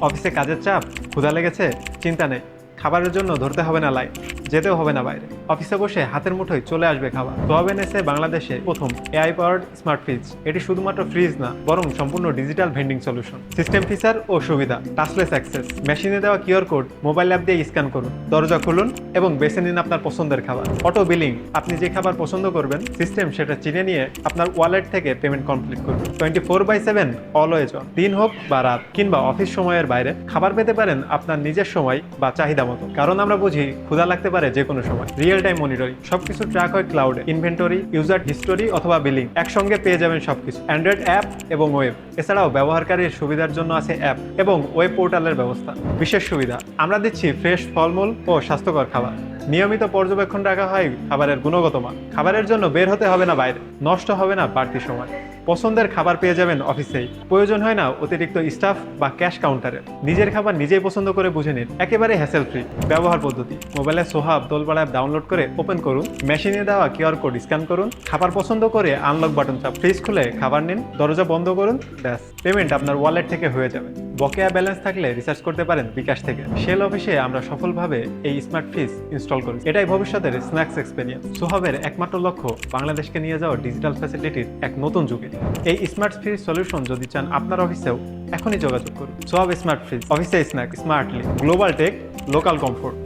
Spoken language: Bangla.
অফিসে কাজের চাপ ক্ষুধা লেগেছে চিন্তা নেই। খাবারের জন্য ধরতে হবে না লাইন যেতেও হবে না বাইরে। অফিসে বসে হাতের মুঠোয় চলে আসবে খাবার। সোয়াবেন এসে বাংলাদেশে প্রথম এআই পাওয়ার্ড স্মার্ট ফ্রিজ। এটি শুধুমাত্র ফ্রিজ না, বরং সম্পূর্ণ digital vending solution. System feature ও সুবিধা, টাচলেস অ্যাক্সেস। মেশিনে দেওয়া কিউআর কোড, মোবাইল অ্যাপ দিয়ে স্ক্যান করুন, দরজা খুলুন এবং বেছে নিন আপনার পছন্দের খাবার। অটো বিলিং, আপনি যে খাবার পছন্দ করবেন, সিস্টেম সেটা চিনে নিয়ে আপনার ওয়ালেট থেকে পেমেন্ট কমপ্লিট করবে twenty four by seven, always on. দিন হোক বা রাত, কিংবা অফিস সময়ের বাইরে, খাবার পেতে পারেন আপনার নিজের সময় বা চাহিদা মতো। কারণ আমরা বুঝি, ক্ষুধা লাগতে পারে যে কোনো সময়। রিয়েল টাইম মনিটরিং সবকিছু ট্র্যাক হয় ক্লাউডে ইনভেন্টরি ইউজার হিস্টোরি অথবা বিলিং একসঙ্গে পেয়ে যাবেন সবকিছু। অ্যান্ড্রয়েড অ্যাপ এবং ওয়েব এছাড়াও ব্যবহারকারীর সুবিধার জন্য আছে অ্যাপ এবং ওয়েব পোর্টালের ব্যবস্থা। বিশেষ সুবিধা, আমরা দিচ্ছি ফ্রেশ ফলমূল ও স্বাস্থ্যকর খাবার। নিয়মিত পর্যবেক্ষণ রাখা হয় খাবারের গুণগত মান। খাবারের জন্য বের হতে হবে না বাইরে, নষ্ট হবে না বাড়তি সময়। পছন্দের খাবার পেয়ে যাবেন অফিসেই প্রয়োজন হয় না অতিরিক্ত স্টাফ বা ক্যাশ কাউন্টারের নিজের খাবার নিজেই পছন্দ করে বুঝে নিন। একেবারে হ্যাসেল ফ্রি ব্যবহার পদ্ধতি। মোবাইলে সোহাব দোলপাড়া অ্যাপ ডাউনলোড করে ওপেন করুন। মেশিনে দেওয়া কিউআর কোড স্ক্যান করুন। খাবার পছন্দ করে আনলক বাটন চাপ ফ্রিজ খুলে খাবার নিন। দরজা বন্ধ করুন। ব্যাস। পেমেন্ট আপনার ওয়ালেট থেকে হয়ে যাবে। বকেয়া ব্যালেন্স থাকলে রিচার্জ করতে পারেন বিকাশ থেকে। সেল অফিসে আমরা সফলভাবে এই স্মার্ট ফ্রিজ ইনস্টল করি এটাই ভবিষ্যতের স্ন্যাক্স এক্সপেরিয়েন্স সোহাবের একমাত্র লক্ষ্য বাংলাদেশকে নিয়ে যাওয়া ডিজিটাল ফ্যাসিলিটির এক নতুন যুগে। এই স্মার্ট ফ্রিজ সলিউশন যদি চান আপনার অফিসেও, এখনই যোগাযোগ করুন। সোহাব স্মার্ট ফ্রিজ, অফিসে snack smartly global tech local comfort